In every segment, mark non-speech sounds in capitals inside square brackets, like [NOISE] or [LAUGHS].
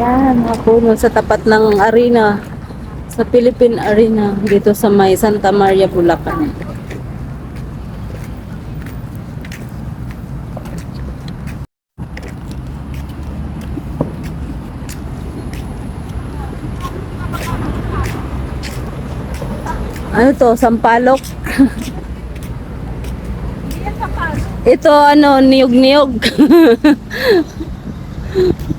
Yan, mga puno sa tapat ng arena. Sa Philippine Arena. Dito sa may Santa Maria, Bulacan. Ano to? Sampalok? [LAUGHS] Ito ano, niyog-niyog. [LAUGHS]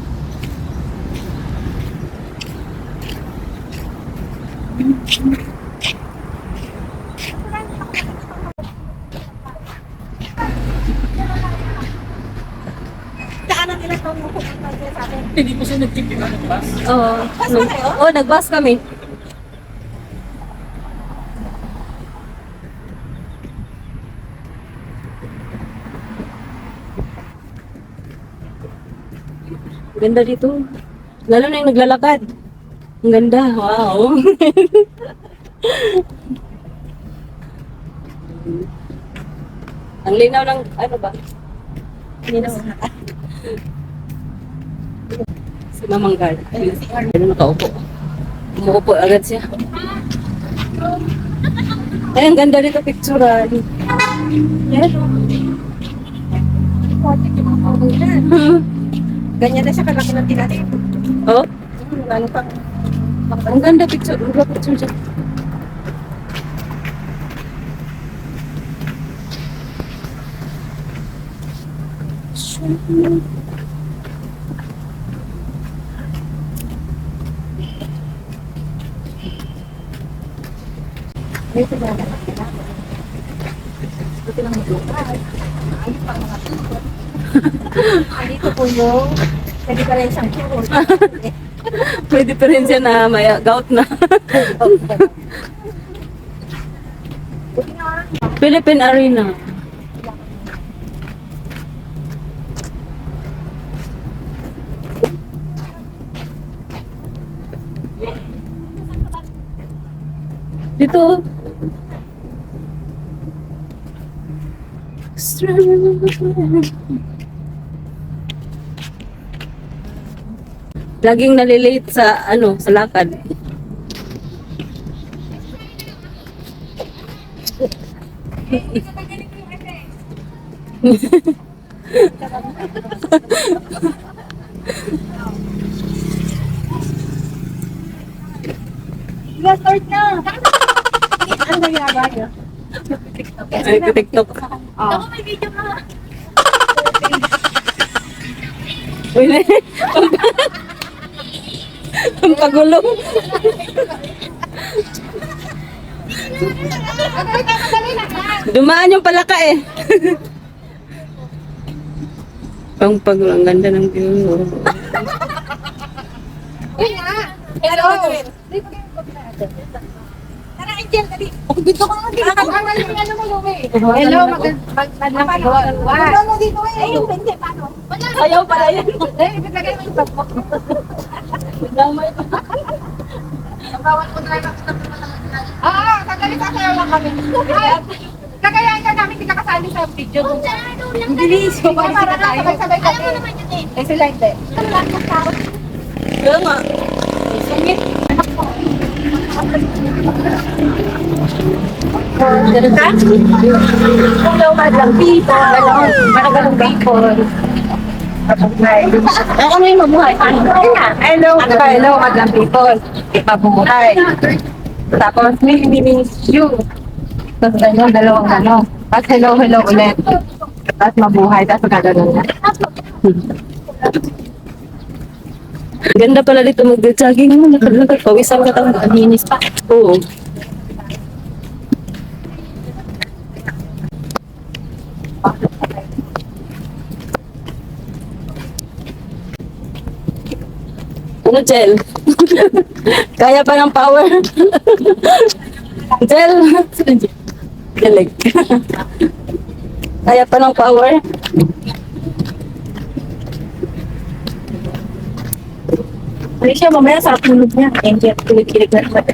Hindi po siya nag-check din ng bus. Oo. Oh, oh, nag-bus kami. Ganda dito. Lalo na yung naglalakad. Ang ganda. Wow. Ang linaw ng ano ba? Linaw. si Mamang Gar. Ano nakaupo? Umuupo agad siya. Ay, ang ganda dito picturean. Yan. Ganyan na siya kalaki ng tinatin. Oh, Ano pang ang ganda picture. Ang ganda picture dyan. dito na lang. Dito po yung pwede pa rin siyang kurot. May diferensya na may gout na. Philippine Arena. Dito. Laging nalilate sa ano, sa lakad. Yes, start na! Ano nangyari niya? Ay, TikTok. Ako may video ka. Uy. [LAUGHS] Ang pagulong. Dumaan yung palaka eh. Pang pagulong. Ang ganda ng view. Yun nga! Hello! Tara, Angel, dali. Dito ka nga dito. Ang yung ano mo, Lumi. Hello, magandang gawa. Ano dito eh? Ay, hindi, paano? Ayaw pala yan. Eh, ibigay mo yung mo. Bawal ko tayo Oo, kagalit sayo lang kami. Ay, Kagayahan ka namin, hindi ka kasali sa video. Ang bilis. Para na sabay-sabay kami. Alam mo naman yun eh. Eh, sila hindi. Kaya nga. Hello, madlang people. Hello, madlang people. Ako na yung mabuhay. Hello, hello, madlang people. Mabuhay. Tapos, me, me means you. Tapos, ano, dalawang ano. Tapos, hello, hello ulit. Tapos, mabuhay. Tapos, gagano'n na. Ganda pala dito mag-jogging mo. Lakad-lakad. Pawisan ka tang linis pa. Oo. Ano, Jel? [LAUGHS] Kaya pa ng power? [LAUGHS] Jel? Galig. [LAUGHS] Kaya pa ng power? Hindi siya, mamaya sarap tulog niya. Angel, kilig-kilig na naman.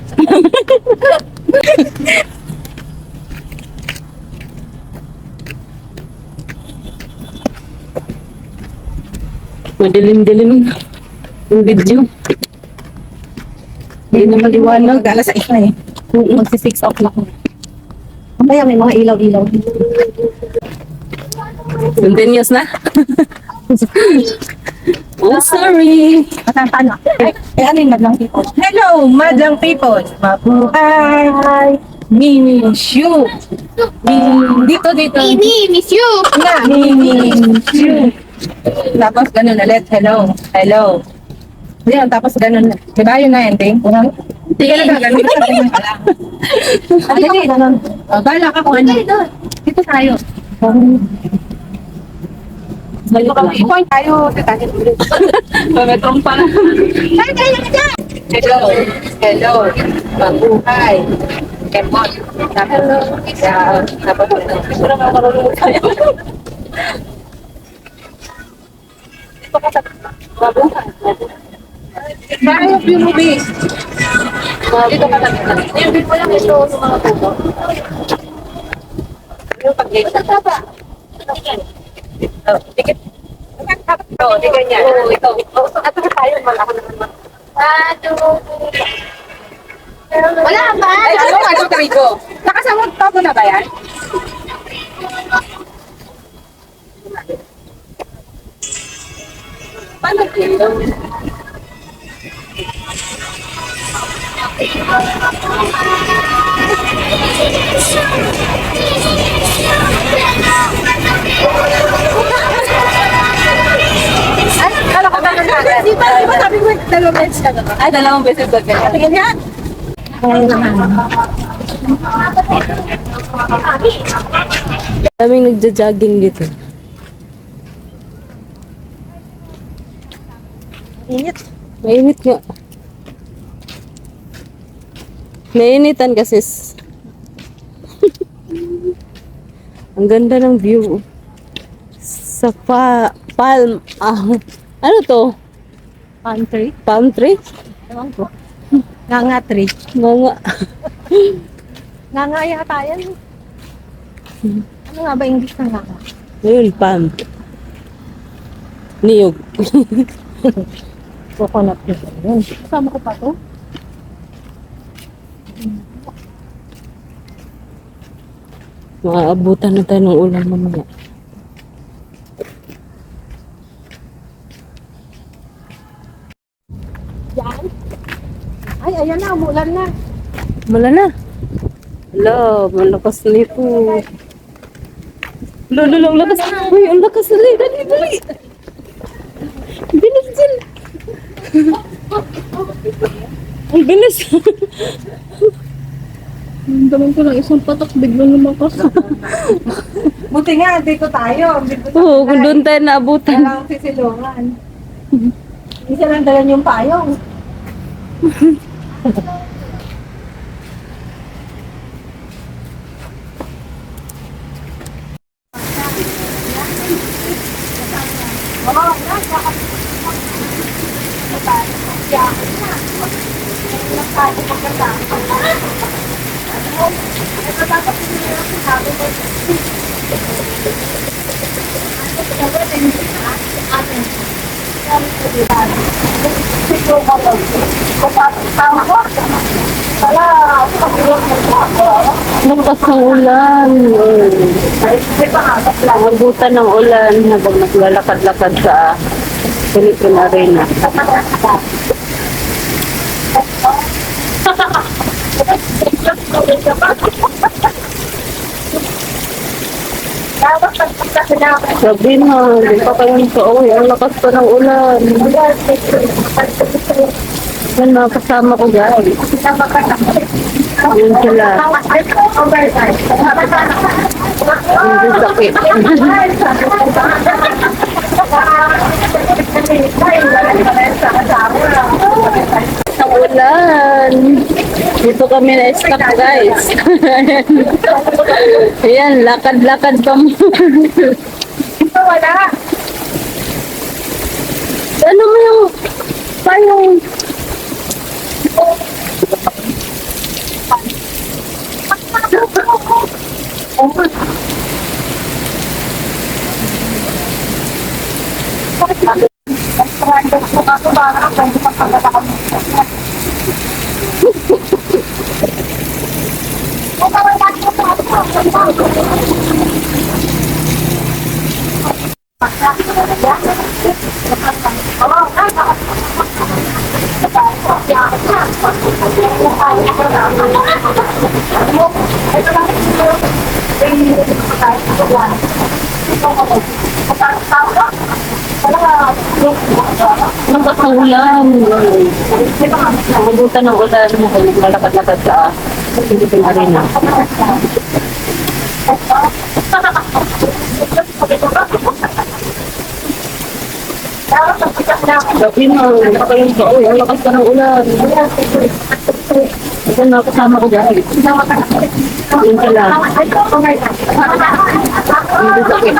Madilim-dilim. Yung video. Hindi na maliwanag. Alas 6 na eh. Magsi 6 o'clock na. Mamaya may mga ilaw-ilaw. Continuous na? [LAUGHS] oh, sorry. Matanta na. Ay, eh, ano yung madlang people? Hello, madlang people! Mabuhay! We miss you! Mm, Dito, dito. Mimi, miss you. Nga, we miss you. Tapos ganun ulit. Hello. Hello. Yan, tapos ganun. Di ba yun na ending? Hindi ka na gagawin. Sabihin ka lang. Ganun. Oh, bala ka kung ano. Dito tayo. Balik lang. Point tayo. Tatahin ulit. Pametong pa na. Ay, tayo na dyan! Hello. Hello. Mabuhay. Kemot. Hello. Yeah. Tapos, Pero makarunong tayo. Tayo yung movies. Dito ka lang. Yung mo lang ito sa mga puto. Yung pag-gate. Oh, dikit. Oo, di ganyan. Oo, ito. So, ato na tayo. Wala ako naman. Wala ba? Ay, ano nga ito, Trigo? Nakasamot pa mo na ba yan? Paano dito? Di ba, di ba sabi mo dalawang beses ka naman? Ay, dalawang beses ba ganyan? Tingin yan. Daming nagja-jogging dito. Init. Mainit nga. Nainitan kasi. Ang ganda ng view. Sa pa palm. Ah, ano to? Pantry. Palm tree? Ewan ko. Nga nga tree. Nga nga yata yan. Ano nga ba English na nga nga? Ayun, palm. Niyog. Coconut tree. Yun. Kasama ko pa to. Maabutan na tayo ng ulan mamaya. Yan. Ay, ayan na. Umulan na. Mala na. Hello, malakas nito. Lolo, lolo, ang lakas. Uy, ang lakas dali, dali, dali. Bilis dyan. Ang bilis. Ang ko lang isang patok, biglang lumakas. [LAUGHS] Buti nga, dito tayo. Dito Oo, kung doon tayo naabutan. Walang sisilungan. Isa lang dalan yung payong. [LAUGHS] Lakas ng ulan. Abutan ng ulan habang naglalakad-lakad sa Philippine Arena. [LAUGHS] Sabi na, hindi pa kayo nakauwi. Ang lakas pa ng ulan. Yan mga kasama ko guys. Yun sila. Hindi sakit. Ang [LAUGHS] ulan. Dito kami na stop guys. [LAUGHS] Ayan, lakad-lakad pa mo. Wala. [LAUGHS] ano mo yung [LAUGHS] payong Nakakaulan. Mabutan ng ulan mo kayo malakad-lakad sa Philippine Arena. Gabi na, nakakayong sa ulan. Ang lakas ka ng ulan. Ito na kasama ko dahil. Yun ka Hindi sakit.